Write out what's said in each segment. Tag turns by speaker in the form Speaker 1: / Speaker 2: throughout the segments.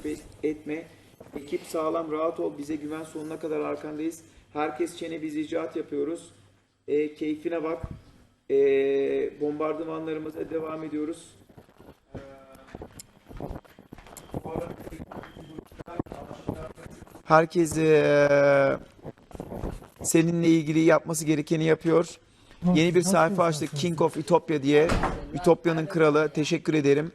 Speaker 1: takip et- etme. Ekip sağlam, rahat ol. Bize güven sonuna kadar arkandayız. Herkes çene biz icraat yapıyoruz. E, keyfine bak. E, bombardımanlarımıza devam ediyoruz. E, Herkes e, seninle ilgili yapması gerekeni yapıyor. Yeni bir sayfa açtık King of Utopia diye. Ütopya'nın kralı. Teşekkür ederim.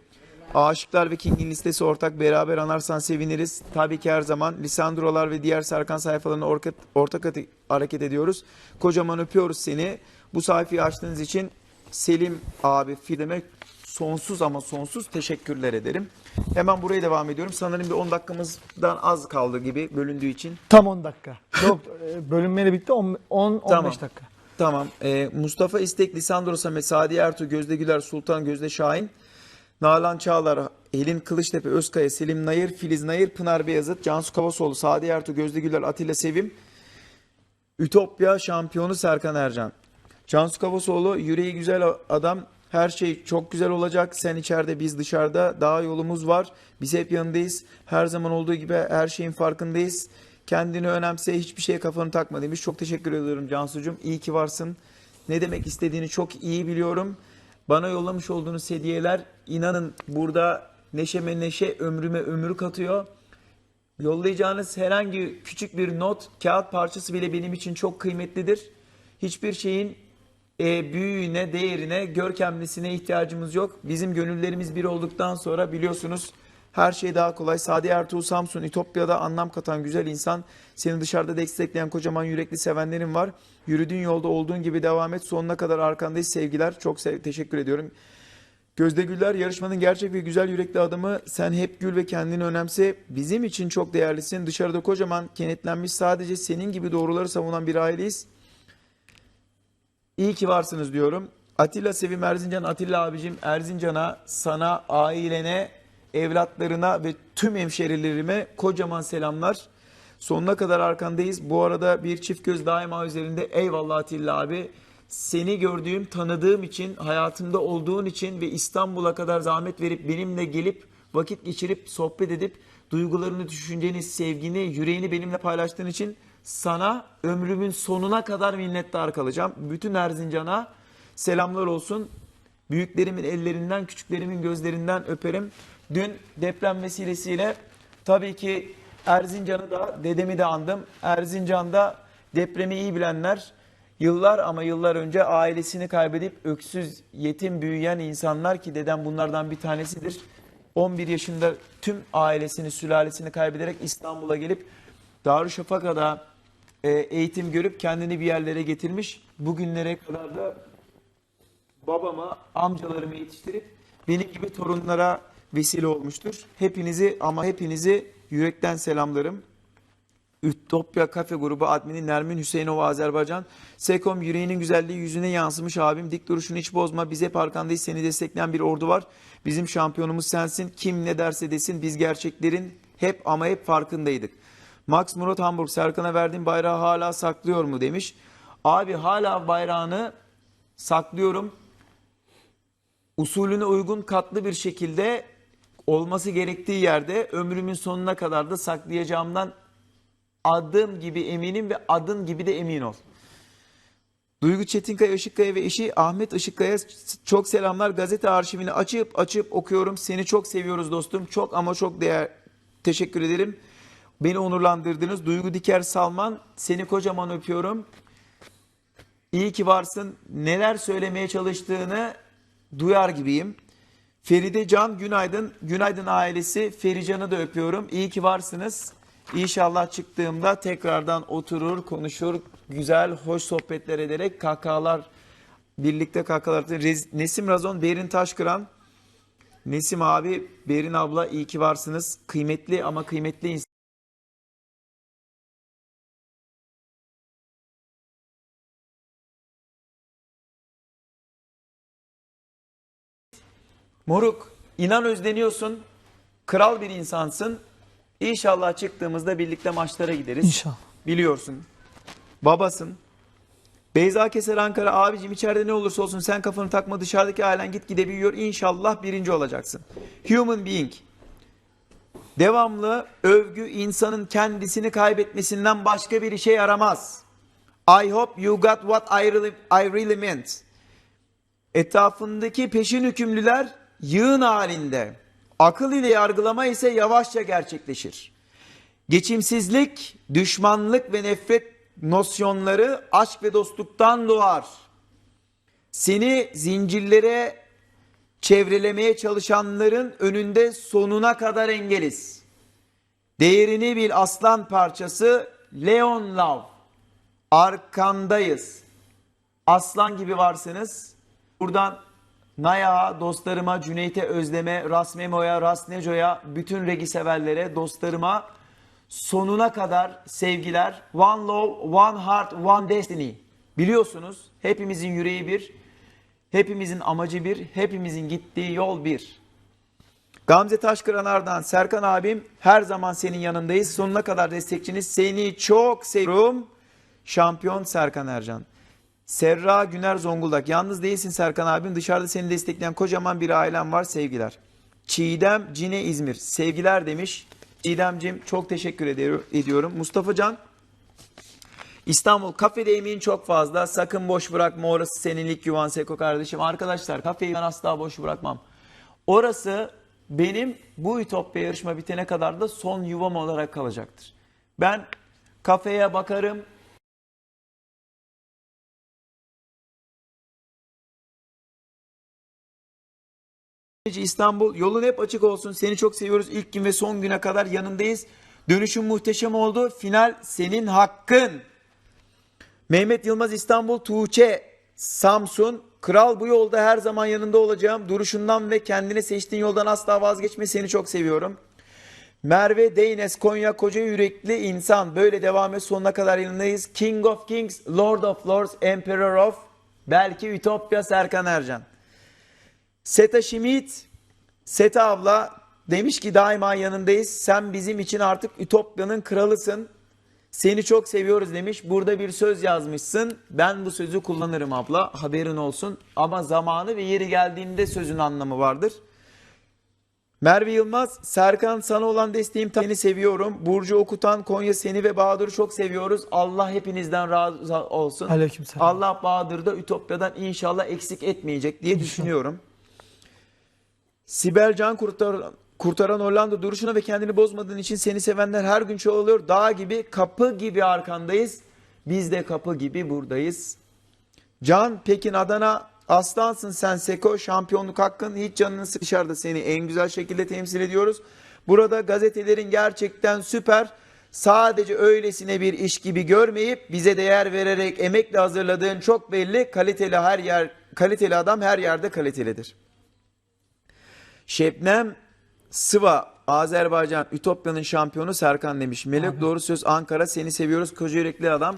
Speaker 1: Aşıklar ve King'in listesi ortak. Beraber anarsan seviniriz. Tabii ki her zaman Lisandrolar ve diğer Serkan sayfalarına ortak, ortak hareket ediyoruz. Kocaman öpüyoruz seni. Bu sayfayı açtığınız için Selim abi filme sonsuz ama sonsuz teşekkürler ederim. Hemen buraya devam ediyorum. Sanırım bir 10 dakikamızdan az kaldı gibi bölündüğü için.
Speaker 2: Tam 10 dakika. Yok e, bölünmeyle bitti 10 10
Speaker 1: Tamam.
Speaker 2: 15 dakika.
Speaker 1: Tamam. Ee, Mustafa İstek, Lisandro Samet, Sadi Ertuğ, Gözde Güler, Sultan Gözde Şahin, Nalan Çağlar, Elin Kılıçtepe, Özkaya, Selim Nayır, Filiz Nayır, Pınar Beyazıt, Cansu Kavasoğlu, Sadi Ertuğ, Gözde Güler, Atilla Sevim, Ütopya şampiyonu Serkan Ercan. Cansu Kavasoğlu, yüreği güzel adam, her şey çok güzel olacak. Sen içeride, biz dışarıda. Daha yolumuz var. Biz hep yanındayız. Her zaman olduğu gibi her şeyin farkındayız. Kendini önemse, hiçbir şeye kafanı takma demiş. Çok teşekkür ediyorum Cansu'cum. İyi ki varsın. Ne demek istediğini çok iyi biliyorum. Bana yollamış olduğunuz hediyeler inanın burada neşeme neşe, ömrüme ömür katıyor. Yollayacağınız herhangi küçük bir not, kağıt parçası bile benim için çok kıymetlidir. Hiçbir şeyin e, büyüğüne, değerine, görkemlisine ihtiyacımız yok. Bizim gönüllerimiz bir olduktan sonra biliyorsunuz her şey daha kolay. Sadi Ertuğ Samsun, İtopya'da anlam katan güzel insan. Seni dışarıda destekleyen kocaman yürekli sevenlerin var. Yürüdüğün yolda olduğun gibi devam et. Sonuna kadar arkandayız. Sevgiler. Çok sev- teşekkür ediyorum. Gözde Güller yarışmanın gerçek ve güzel yürekli adamı. Sen hep gül ve kendini önemse. Bizim için çok değerlisin. Dışarıda kocaman kenetlenmiş sadece senin gibi doğruları savunan bir aileyiz. İyi ki varsınız diyorum. Atilla Sevim Erzincan, Atilla abicim Erzincan'a, sana, ailene, evlatlarına ve tüm hemşerilerime kocaman selamlar. Sonuna kadar arkandayız. Bu arada bir çift göz daima üzerinde. Eyvallah Atilla abi. Seni gördüğüm, tanıdığım için, hayatımda olduğun için ve İstanbul'a kadar zahmet verip benimle gelip vakit geçirip sohbet edip duygularını, düşünceni, sevgini, yüreğini benimle paylaştığın için sana ömrümün sonuna kadar minnettar kalacağım. Bütün Erzincan'a selamlar olsun. Büyüklerimin ellerinden, küçüklerimin gözlerinden öperim. Dün deprem vesilesiyle tabii ki Erzincan'ı da, dedemi de andım. Erzincan'da depremi iyi bilenler Yıllar ama yıllar önce ailesini kaybedip öksüz, yetim büyüyen insanlar ki dedem bunlardan bir tanesidir. 11 yaşında tüm ailesini, sülalesini kaybederek İstanbul'a gelip Darüşşafaka'da e, eğitim görüp kendini bir yerlere getirmiş. Bugünlere kadar da babama, amcalarımı yetiştirip benim gibi torunlara vesile olmuştur. Hepinizi ama hepinizi yürekten selamlarım. Ütopya Kafe Grubu admini Nermin Hüseyinova Azerbaycan. Sekom yüreğinin güzelliği yüzüne yansımış abim. Dik duruşunu hiç bozma. Biz hep arkandayız. Seni destekleyen bir ordu var. Bizim şampiyonumuz sensin. Kim ne derse desin biz gerçeklerin hep ama hep farkındaydık. Max Murat Hamburg Serkan'a verdiğim bayrağı hala saklıyor mu demiş. Abi hala bayrağını saklıyorum. Usulüne uygun katlı bir şekilde olması gerektiği yerde ömrümün sonuna kadar da saklayacağımdan adım gibi eminim ve adın gibi de emin ol. Duygu Çetinkaya Işıkkaya ve eşi Ahmet Işıkkaya çok selamlar. Gazete arşivini açıp açıp okuyorum. Seni çok seviyoruz dostum. Çok ama çok değer teşekkür ederim. Beni onurlandırdınız. Duygu Diker Salman seni kocaman öpüyorum. İyi ki varsın. Neler söylemeye çalıştığını duyar gibiyim. Feride Can Günaydın. Günaydın ailesi. Ferican'ı da öpüyorum. İyi ki varsınız. İnşallah çıktığımda tekrardan oturur, konuşur, güzel, hoş sohbetler ederek kahkahalar, birlikte kahkahalar. Nesim Razon, Berin Taşkıran, Nesim abi, Berin abla iyi ki varsınız. Kıymetli ama kıymetli insan. Moruk, inan özleniyorsun. Kral bir insansın. İnşallah çıktığımızda birlikte maçlara gideriz.
Speaker 2: İnşallah.
Speaker 1: Biliyorsun. Babasın. Beyza Keser Ankara abicim içeride ne olursa olsun sen kafanı takma dışarıdaki ailen git gidebiliyor. İnşallah birinci olacaksın. Human being. Devamlı övgü insanın kendisini kaybetmesinden başka bir işe yaramaz. I hope you got what I really, I really meant. Etrafındaki peşin hükümlüler yığın halinde. Akıl ile yargılama ise yavaşça gerçekleşir. Geçimsizlik, düşmanlık ve nefret nosyonları aşk ve dostluktan doğar. Seni zincirlere çevrelemeye çalışanların önünde sonuna kadar engeliz. Değerini bil aslan parçası Leon Love. Arkandayız. Aslan gibi varsınız. Buradan Naya, dostlarıma, Cüneyt'e, Özlem'e, Rasmemo'ya, Rasneco'ya, bütün regi severlere, dostlarıma sonuna kadar sevgiler. One love, one heart, one destiny. Biliyorsunuz hepimizin yüreği bir, hepimizin amacı bir, hepimizin gittiği yol bir. Gamze Taşkıranar'dan Serkan abim her zaman senin yanındayız. Sonuna kadar destekçiniz. Seni çok seviyorum. Şampiyon Serkan Ercan. Serra Güner Zonguldak. Yalnız değilsin Serkan abim. Dışarıda seni destekleyen kocaman bir ailem var. Sevgiler. Çiğdem Cine İzmir. Sevgiler demiş. Çiğdemcim çok teşekkür ediyorum. Mustafa Can. İstanbul kafede emeğin çok fazla. Sakın boş bırakma orası senin ilk yuvan Seko kardeşim. Arkadaşlar kafeyi ben asla boş bırakmam. Orası benim bu Ütopya yarışma bitene kadar da son yuvam olarak kalacaktır. Ben kafeye bakarım. İstanbul yolun hep açık olsun. Seni çok seviyoruz. İlk gün ve son güne kadar yanındayız. Dönüşün muhteşem oldu. Final senin hakkın. Mehmet Yılmaz İstanbul Tuğçe Samsun Kral bu yolda her zaman yanında olacağım. Duruşundan ve kendine seçtiğin yoldan asla vazgeçme. Seni çok seviyorum. Merve Deynes Konya koca yürekli insan. Böyle devam et sonuna kadar yanındayız. King of Kings, Lord of Lords, Emperor of belki Ütopya Serkan Ercan. Seta Schmidt, Seta abla demiş ki daima yanındayız. Sen bizim için artık Ütopya'nın kralısın. Seni çok seviyoruz demiş. Burada bir söz yazmışsın. Ben bu sözü kullanırım abla. Haberin olsun. Ama zamanı ve yeri geldiğinde sözün anlamı vardır. Merve Yılmaz, Serkan sana olan desteğim seni seviyorum. Burcu Okutan, Konya seni ve Bahadır'ı çok seviyoruz. Allah hepinizden razı olsun.
Speaker 2: Aleykümselam.
Speaker 1: Allah Bahadır'da Ütopya'dan inşallah eksik etmeyecek diye düşünüyorum. Sibel Can Kurtaran, Kurtaran Hollanda duruşuna ve kendini bozmadığın için seni sevenler her gün çoğalıyor. Dağ gibi, kapı gibi arkandayız. Biz de kapı gibi buradayız. Can Pekin Adana aslansın sen Seko şampiyonluk hakkın hiç canını dışarıda seni en güzel şekilde temsil ediyoruz. Burada gazetelerin gerçekten süper sadece öylesine bir iş gibi görmeyip bize değer vererek emekle hazırladığın çok belli kaliteli her yer kaliteli adam her yerde kalitelidir. Şebnem Sıva Azerbaycan Ütopya'nın şampiyonu Serkan demiş. Melek doğru söz Ankara seni seviyoruz koca yürekli adam.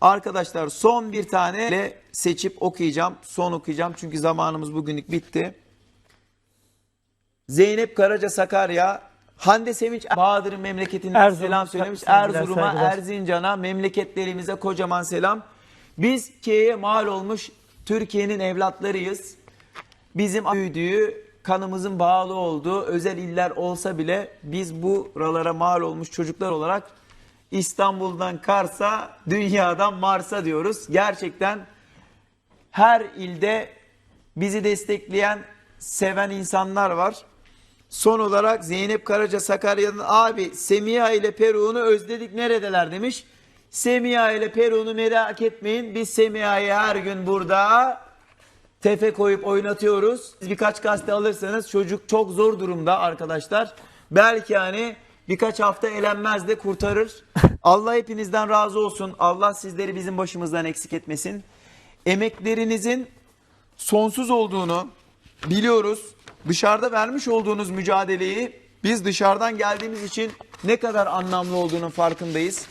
Speaker 1: Arkadaşlar son bir tane seçip okuyacağım. Son okuyacağım çünkü zamanımız bugünlük bitti. Zeynep Karaca Sakarya Hande Sevinç Bahadır'ın memleketinden
Speaker 2: Erzurum,
Speaker 1: selam söylemiş. Erzurum'a. Erzincan'a, memleketlerimize kocaman selam. Biz Türkiye'ye mal olmuş Türkiye'nin evlatlarıyız. Bizim büyüdüğü, kanımızın bağlı olduğu özel iller olsa bile biz buralara mal olmuş çocuklar olarak İstanbul'dan Kars'a, dünyadan Mars'a diyoruz. Gerçekten her ilde bizi destekleyen, seven insanlar var. Son olarak Zeynep Karaca Sakarya'nın abi Semiha ile Peru'nu özledik neredeler demiş. Semiha ile Peru'nu merak etmeyin. Biz Semiha'yı her gün burada tefe koyup oynatıyoruz. Siz birkaç gazete alırsanız çocuk çok zor durumda arkadaşlar. Belki hani birkaç hafta elenmez de kurtarır. Allah hepinizden razı olsun. Allah sizleri bizim başımızdan eksik etmesin. Emeklerinizin sonsuz olduğunu biliyoruz. Dışarıda vermiş olduğunuz mücadeleyi biz dışarıdan geldiğimiz için ne kadar anlamlı olduğunun farkındayız.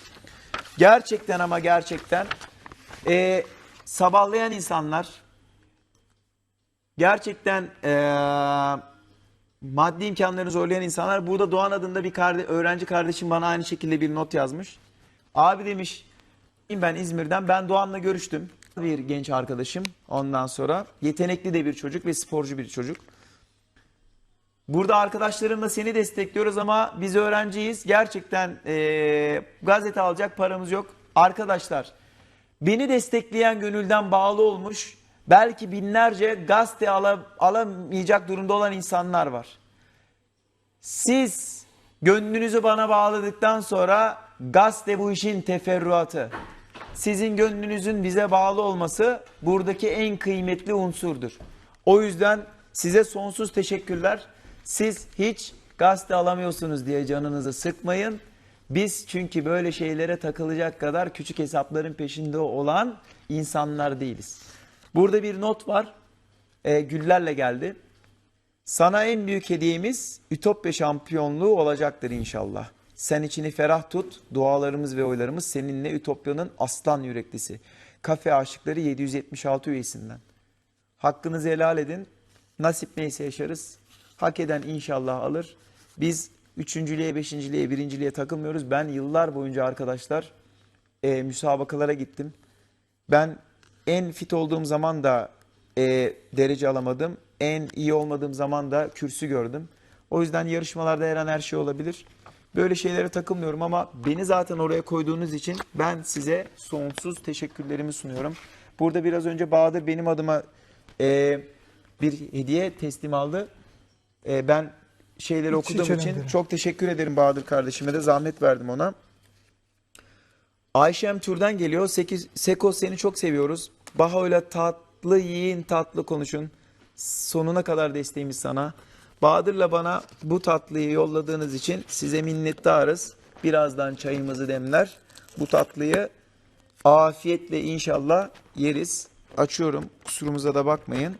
Speaker 1: Gerçekten ama gerçekten eee, sabahlayan insanlar, gerçekten eee, maddi imkanlarını zorlayan insanlar burada Doğan adında bir karde- öğrenci kardeşim bana aynı şekilde bir not yazmış. Abi demiş ben İzmir'den ben Doğan'la görüştüm. Bir genç arkadaşım ondan sonra yetenekli de bir çocuk ve sporcu bir çocuk. Burada arkadaşlarımla seni destekliyoruz ama biz öğrenciyiz. Gerçekten eee, gazete alacak paramız yok. Arkadaşlar beni destekleyen gönülden bağlı olmuş belki binlerce gazete ala- alamayacak durumda olan insanlar var. Siz gönlünüzü bana bağladıktan sonra gazete bu işin teferruatı. Sizin gönlünüzün bize bağlı olması buradaki en kıymetli unsurdur. O yüzden size sonsuz teşekkürler. Siz hiç gazete alamıyorsunuz diye canınızı sıkmayın. Biz çünkü böyle şeylere takılacak kadar küçük hesapların peşinde olan insanlar değiliz. Burada bir not var. Ee, güllerle geldi. Sana en büyük hediyemiz Ütopya şampiyonluğu olacaktır inşallah. Sen içini ferah tut. Dualarımız ve oylarımız seninle Ütopya'nın aslan yüreklisi. Kafe aşıkları 776 üyesinden. Hakkınızı helal edin. Nasip neyse yaşarız. Hak eden inşallah alır. Biz üçüncülüğe, beşinciliğe, birinciliğe takılmıyoruz. Ben yıllar boyunca arkadaşlar e, müsabakalara gittim. Ben en fit olduğum zaman da e, derece alamadım. En iyi olmadığım zaman da kürsü gördüm. O yüzden yarışmalarda her an her şey olabilir. Böyle şeylere takılmıyorum ama beni zaten oraya koyduğunuz için ben size sonsuz teşekkürlerimi sunuyorum. Burada biraz önce Bahadır benim adıma e, bir hediye teslim aldı. E, ben şeyleri
Speaker 2: Hiç-
Speaker 1: okuduğum
Speaker 2: önemli
Speaker 1: için
Speaker 2: değil.
Speaker 1: çok teşekkür ederim Bahadır kardeşime de zahmet verdim ona. Ayşem Tür'den geliyor. Sekiz, Seko seni çok seviyoruz. Bahao'yla tatlı yiyin tatlı konuşun. Sonuna kadar desteğimiz sana. Bahadır'la bana bu tatlıyı yolladığınız için size minnettarız. Birazdan çayımızı demler. Bu tatlıyı afiyetle inşallah yeriz. Açıyorum. Kusurumuza da bakmayın.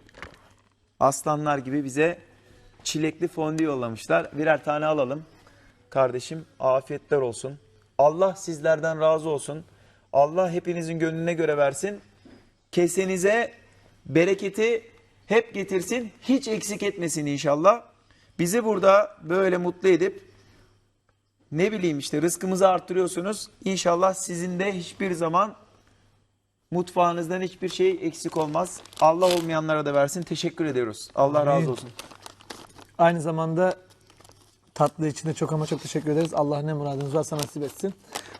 Speaker 1: Aslanlar gibi bize çilekli fondü yollamışlar. Birer tane alalım. Kardeşim afiyetler olsun. Allah sizlerden razı olsun. Allah hepinizin gönlüne göre versin. Kesenize bereketi hep getirsin. Hiç eksik etmesin inşallah. Bizi burada böyle mutlu edip ne bileyim işte rızkımızı arttırıyorsunuz. İnşallah sizin de hiçbir zaman mutfağınızdan hiçbir şey eksik olmaz. Allah olmayanlara da versin. Teşekkür ediyoruz. Allah
Speaker 2: Amin.
Speaker 1: razı olsun.
Speaker 2: Aynı zamanda tatlı için de çok ama çok teşekkür ederiz. Allah ne muradınız varsa nasip etsin.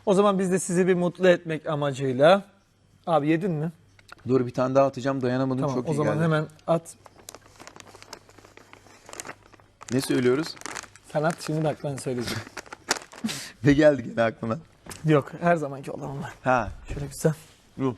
Speaker 2: O zaman biz de sizi bir mutlu etmek amacıyla. Abi yedin mi?
Speaker 1: Dur bir tane daha atacağım dayanamadım
Speaker 2: Tamam
Speaker 1: çok
Speaker 2: o
Speaker 1: iyi
Speaker 2: zaman
Speaker 1: geldi.
Speaker 2: hemen at.
Speaker 1: Ne söylüyoruz?
Speaker 2: Sen at şimdi bak ben söyleyeceğim.
Speaker 1: Ne geldi gene aklına?
Speaker 2: Yok her zamanki olan onlar.
Speaker 1: Ha,
Speaker 2: Şöyle güzel.
Speaker 1: bu.